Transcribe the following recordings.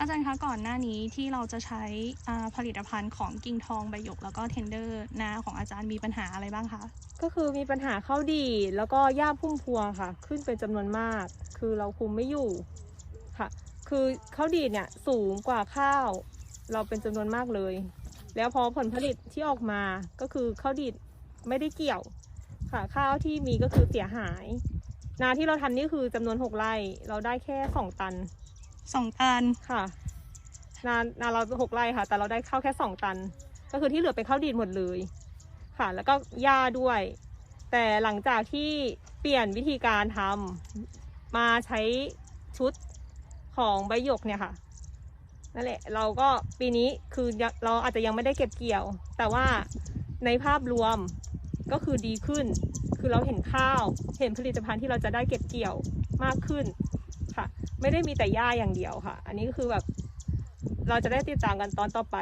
อาจารย์คะก่อนหน้านี้ที่เราจะใช้ผลิตภัณฑ์ของกิ่งทองใบหยกแล้วก็เทนเดอร์นาของอาจารย์มีปัญหาอะไรบ้างคะก็คือมีปัญหาข้าวดีแล้วก็หญ้าพุ่มพวงค่ะ ขึ้นเป็นจำนวนมาก คือเราคุมไม่อยู่ค่ะ คือข้าวดีเนี่ยสูงกว่าข้าว เราเป็นจำนวนมากเลย แล้วพอผลผลิตที่ออกมาก็คือข้าวดีไม่ได้เกี่ยวค่ะ ข้าวที่มีก็คือเสียหาย นาที่เราทำนี่คือจำนวนหกไร่เราได้แค่สองตัน สองตันค่ะ นานาเราหกไร่ค่ะ แต่เราได้ข้าวแค่สองตัน ก็คือที่เหลือเป็นข้าวดีดหมดเลยค่ะ แล้วก็หญ้าด้วย แต่หลังจากที่เปลี่ยนวิธีการทำมาใช้ชุดของใบหยกเนี่ยค่ะนั่นแหละเราก็ปีนี้คือเราอาจจะยังไม่ได้เก็บเกี่ยว แต่ว่าในภาพรวมก็คือดีขึ้น คือเราเห็นข้าว เห็นผลิตภัณฑ์ที่เราจะได้เก็บเกี่ยวมากขึ้น ไม่ได้มีแต่หญ้าอย่างเดียวค่ะ อันนี้ก็คือแบบเราจะได้ติดตามกันตอนต่อไป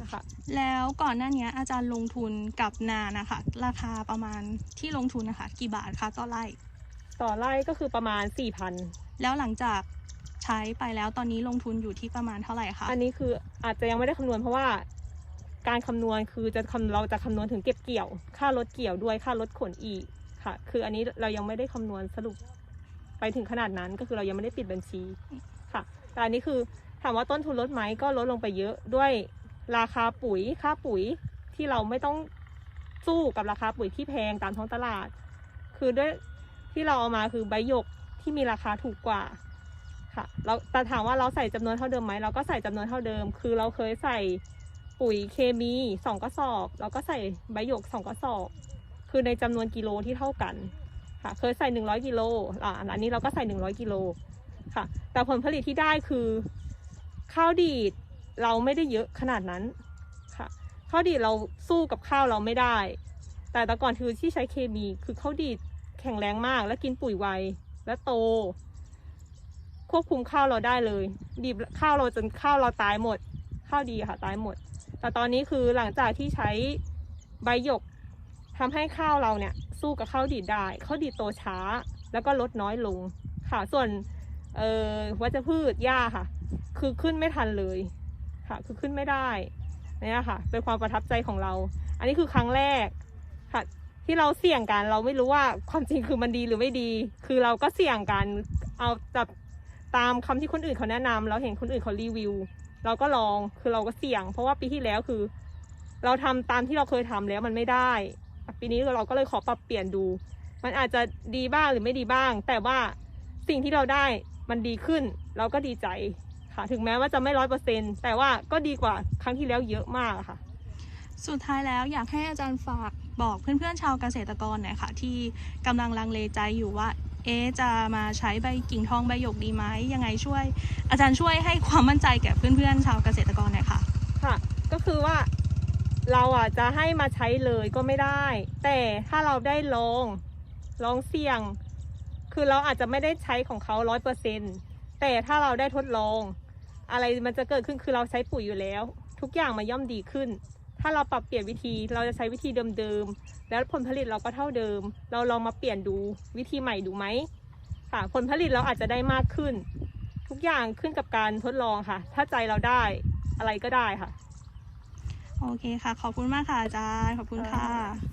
นะคะแล้วก่อนหน้านี้อาจารย์ลงทุนกับนานะคะ ราคาประมาณที่ลงทุนนะคะ กี่บาทคะต่อไร่ ต่อไร่ก็คือประมาณ4ี่พันแล้วหลังจากใช้ไปแล้วตอนนี้ลงทุนอยู่ที่ประมาณเท่าไหร่คะอันนี้คืออาจจะยังไม่ได้คำนวณเพราะว่าการคำนวณคือจะคำเราจะคำนวณถึงเก็บเกี่ยว ค่ารถเกี่ยวด้วยค่ารถขนอีกค่ะ คืออันนี้เรายังไม่ได้คำนวณสรุป ไปถึงขนาดนั้นก็คือเรายังไม่ได้ปิดบัญชีค่ะแต่อันนี้คือถามว่าต้นทุนลดไหมก็ลดลงไปเยอะด้วยราคาปุ๋ยค่าปุ๋ยที่เราไม่ต้องสู้กับราคาปุ๋ยที่แพงตามท้องตลาด คือด้วยที่เราเอามาคือใบหยกที่มีราคาถูกกว่าค่ะเราแต่ถามว่าเราใส่จำนวนเท่าเดิมไหมเราก็ใส่จำนวนเท่าเดิม คือเราเคยใส่ปุ๋ยเคมีสองกระสอบแล้วก็ใส่ใบหยกสองกระสอบ คือในจำนวนกิโลที่เท่ากัน ค่ะเคยใส่หนึ่งร้อยกิโลอ่าอันนี้เราก็ใส่หนึ่งร้อยกิโลค่ะ แต่ผลผลิตที่ได้คือข้าวดีดเราไม่ได้เยอะขนาดนั้นค่ะข้าวดีดเราสู้กับข้าวเราไม่ได้ แต่แต่ก่อนคือที่ใช้เคมีคือข้าวดีดแข็งแรงมาก และกินปุ๋ยไวและโต ควบคุมข้าวเราได้เลย ดีบข้าวเราจนข้าวเราตายหมด ข้าวดีค่ะตายหมด แต่ตอนนี้คือหลังจากที่ใช้ใบหยกทำให้ข้าวเราเนี่ย สู้กับข้าวดีดได้ข้าวดีดโตช้า แล้วก็ลดน้อยลงค่ะ ส่วนเอ่อวัชพืชหญ้าค่ะ คือขึ้นไม่ทันเลยค่ะ คือขึ้นไม่ได้นี่ค่ะ เป็นความประทับใจของเรา อันนี้คือครั้งแรกค่ะที่เราเสี่ยงกันเราไม่รู้ว่าความจริงคือมันดีหรือไม่ดี คือเราก็เสี่ยงกันเอาจับตามคำที่คนอื่นเขาแนะนำเราเห็นคนอื่นเขารีวิว เราก็ลองคือเราก็เสี่ยง เพราะว่าปีที่แล้วคือ เราทำตามที่เราเคยทำแล้วมันไม่ได้ ปีนี้เราก็เลยขอปรับเปลี่ยนดู มันอาจจะดีบ้างหรือไม่ดีบ้าง แต่ว่าสิ่งที่เราได้มันดีขึ้น เราก็ดีใจค่ะ ถึงแม้ว่าจะไม่ร้อยเปอร์เซ็นแต่ว่าก็ดีกว่าครั้งที่แล้วเยอะมากอะค่ะ สุดท้ายแล้วอยากให้อาจารย์ฝากบอกเพื่อนๆชาวเกษตรกรหน่อยค่ะ ที่กำลังลังเลใจอยู่ว่า เอ๊ะจะมาใช้ใบกิ่งทองใบหยกดีไหมยังไงช่วย อาจารย์ช่วยให้ความมั่นใจแก่เพื่อนๆชาวเกษตรกรหน่อยค่ะ ค่ะ ก็คือว่า เราอะจะให้มาใช้เลยก็ไม่ได้ แต่ถ้าเราได้ลองลองเสี่ยง คือเราอาจจะไม่ได้ใช้ของเขาร้อยเปอร์เซ็นแต่ถ้าเราได้ทดลอง อะไรมันจะเกิดขึ้นคือเราใช้ปุ๋ยอยู่แล้ว ทุกอย่างมันย่อมดีขึ้น ถ้าเราปรับเปลี่ยนวิธีเราจะใช้วิธีเดิมๆแล้วผลผลิตเราก็เท่าเดิม เราลองมาเปลี่ยนดูวิธีใหม่ดูไหมค่ะผลผลิตเราอาจจะได้มากขึ้น ทุกอย่างขึ้นกับการทดลองค่ะ ถ้าใจเราได้อะไรก็ได้ค่ะ โอเคค่ะ ขอบคุณมากค่ะอาจารย์ ขอบคุณค่ะ